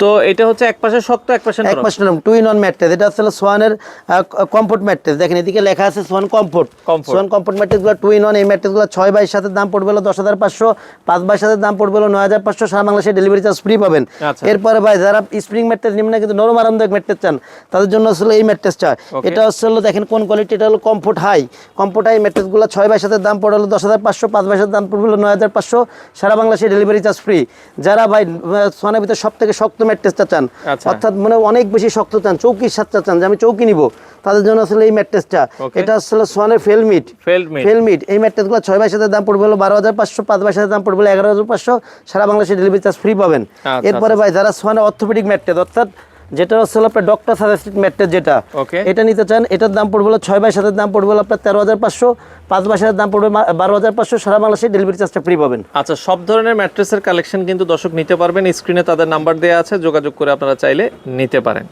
তো এটা হচ্ছে এক পাশে শক্ত এক পাশে এক পাশে টু ইন ওয়ান ম্যাট্রেস এটা হচ্ছে সোয়ানের কমফোর্ট ম্যাট্রেস দেখেন এদিকে লেখা আছে সোয়ান কমফোর্ট সোয়ান কমফোর্ট ম্যাট্রেসগুলো টু ইন ওয়ান এই ম্যাট্রেসগুলো ছয় বাইশ সাথে দাম পড়বে হলো দশ হাজার পাঁচশো পাঁচ বাইশ সাথে দাম পড়বে হলো নয় হাজার পাঁচশো সারা বাংলাদেশে ডেলিভারি চার্জ ফ্রি পাবেন। আচ্ছা। এরপরে ভাই যারা স্প্রিং ম্যাট্রেস নিম্ন কিন্তু নরম আরামদায়ক ম্যাট্রেস চান তাদের জন্য আসলে এই ম্যাট্রেসটা। এটা হচ্ছে হলো দেখেন কোন কোয়ালিটি এটা হলো কমফোর্ট হাই কমফোর্ট হাই ম্যাট্রেসগুলো ছয় বাইশ সাথে দাম পড়বে হলো দশ হাজার পাঁচশো পাঁচ বাইশের দাম পড়বে হলো নয় হাজার পাঁচশো সারা বাংলাদেশে ডেলিভারি চার্জ ফ্রি যারা ভাই সোয়ানের ভিতরে সব থেকে শক্ত ম্যাট্রেসটা চান। আচ্ছা। অর্থাৎ মানে অনেক বেশি শক্ত চান চৌকির সাতটা চান যে আমি চৌকি নিব। তাদের জন্য আসলে এই ম্যাট্রেসটা. এটা আসলে সোয়ানের ফেলমিট। ফেলমিট এই ম্যাট্রেসগুলো ছয় বাইশ হাজার দাম পড়বে হলো বারো হাজার পাঁচশো পাঁচ বাইশ হাজার দাম পড়বে এগারো হাজার পাঁচশো। সারা বাংলাদেশে ডেলিভারি চার্জ ফ্রি পাবেন। আচ্ছা, এরপরে ভাই যারা সোয়ানের অর্থোপেডিক ম্যাট্রেস অর্থাৎ যেটা হচ্ছে আপনার ডক্টর সাজেস্টেড ম্যাট্রেস যেটা ওকে এটা নিতে চান এটার দাম পড়বে হলো ছয় বাই সাতের দাম পড়বে হলো আপনার তেরো হাজার পাঁচশো পাঁচ বাইশ সাতের দাম পড়বে বারো হাজার পাঁচশো সারা বাংলাদেশে ডেলিভারি চার্জটা ফ্রি পাবেন। আচ্ছা সব ধরনের ম্যাট্রেসের কালেকশন কিন্তু দর্শক নিতে পারবেন। স্ক্রিনে তাদের নাম্বার দেওয়া আছে যোগাযোগ করে আপনারা চাইলে নিতে পারেন।